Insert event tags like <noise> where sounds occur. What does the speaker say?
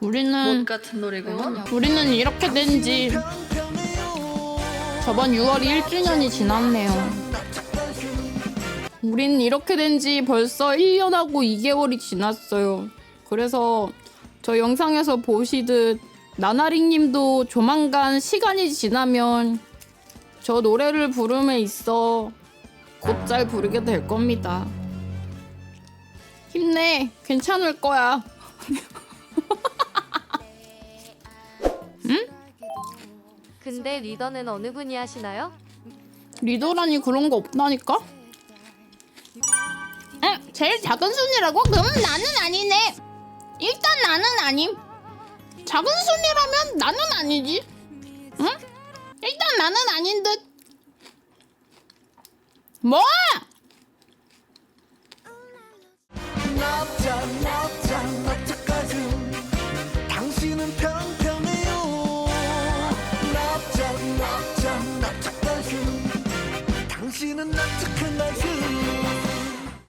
우리는 못 같은 노래구먼 우리는 이렇게 된 지 저번 6월 1주년이 지났네요. 우린 이렇게 된 지 벌써 1년하고 2개월이 지났어요. 그래서 저 영상에서 보시듯 나나링 님도 조만간 시간이 지나면 저 노래를 부름에 있어 곧 잘 부르게 될 겁니다. 힘내. 괜찮을 거야. <laughs> 근데 리더는 어느 분이 하시나요? 리더라니 그런 거 없다니까? 응, 제일 작은 순이라고? 그럼 나는 아니네. 일단 나는 아님. 작은 순이라면 나는 아니지. 응? 일단 나는 아닌 듯. 뭐?